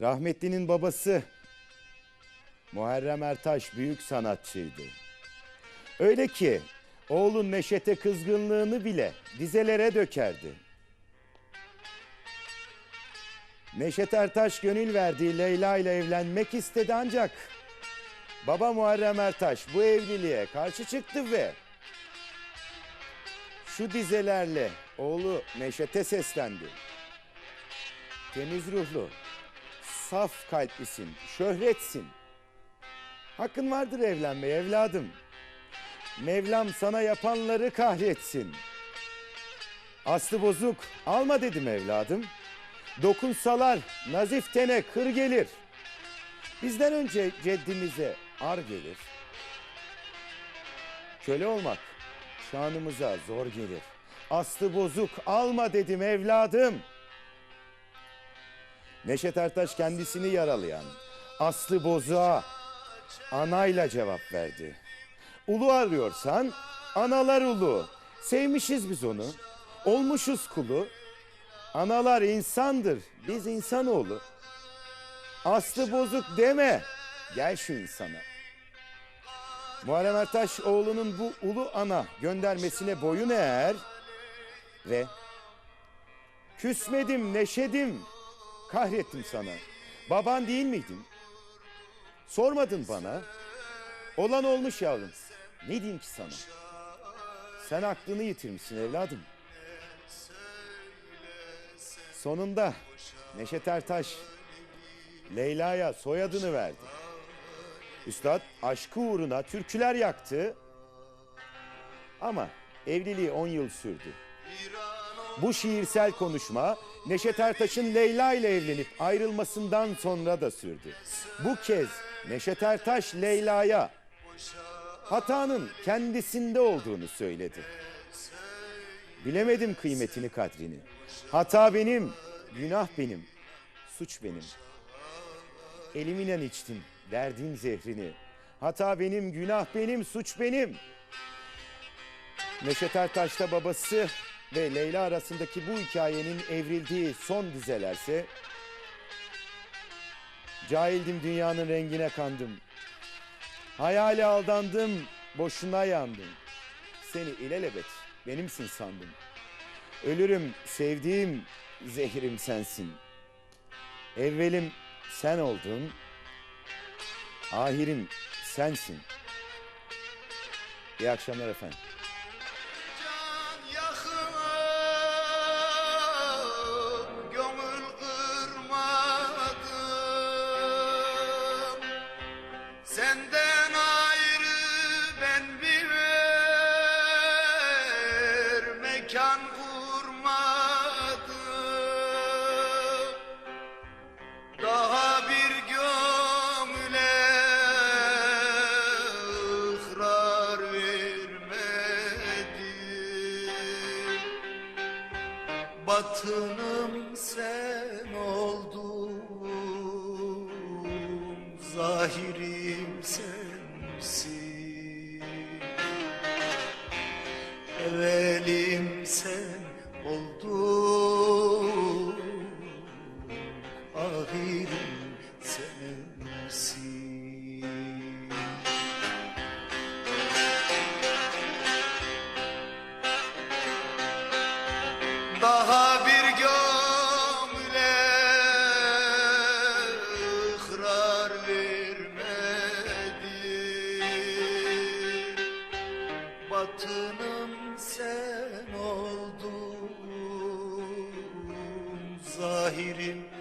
Rahmetlinin babası Muharrem Ertaş büyük sanatçıydı. Öyle ki oğlun Neşet'e kızgınlığını bile dizelere dökerdi. Neşet Ertaş gönül verdiği Leyla ile evlenmek istedi ancak baba Muharrem Ertaş bu evliliğe karşı çıktı ve şu dizelerle oğlu Neşet'e seslendi. Temiz ruhlu, saf kalplisin, şöhretsin. Hakkın vardır evlenmeye evladım. Mevlam sana yapanları kahretsin. Aslı bozuk, alma dedim evladım. Dokunsalar nazif tene kır gelir. Bizden önce ceddimize ar gelir. Köle olmak şanımıza zor gelir. Aslı bozuk alma dedim evladım. Neşet Ertaş kendisini yaralayan Aslı Bozuğa anayla cevap verdi. Ulu arıyorsan analar ulu. Sevmişiz biz onu. Olmuşuz kulu. Analar insandır. Biz insanoğlu. Aslı bozuk deme. Gel şu insana. Muharrem Ertaş oğlunun bu ulu ana göndermesine boyun eğer ve küsmedim neşedim kahrettim sana. Baban değil miydin? Sormadın bana. Olan olmuş yavrum. Ne diyeyim ki sana? Sen aklını yitirmişsin evladım. Sonunda Neşet Ertaş Leyla'ya soyadını verdi. Üstad aşkı uğruna türküler yaktı. Ama evliliği 10 yıl sürdü. Bu şiirsel konuşma Neşet Ertaş'ın Leyla ile evlenip ayrılmasından sonra da sürdü. Bu kez Neşet Ertaş Leyla'ya hatanın kendisinde olduğunu söyledi. Bilemedim kıymetini kadrini. Hata benim, günah benim, suç benim. Elimle içtim derdin zehrini. Hata benim, günah benim, suç benim. Neşet Ertaş'ta babası ve Leyla arasındaki bu hikayenin evrildiği son dizelerse Cahildim dünyanın rengine kandım. Hayale aldandım, boşuna yandım. Seni ilelebet benimsin sandım. Ölürüm sevdiğim zehrim sensin. Evvelim sen oldun, ahirim sensin. İyi akşamlar efendim. Mekan kurmadım Daha bir gömüle ıhrar vermedim Batınım sen oldun Zahirim sensin sen oldun Ahirim sensin Daha bir gömüle ıhrar vermedim Batınım sen oldun Zahirim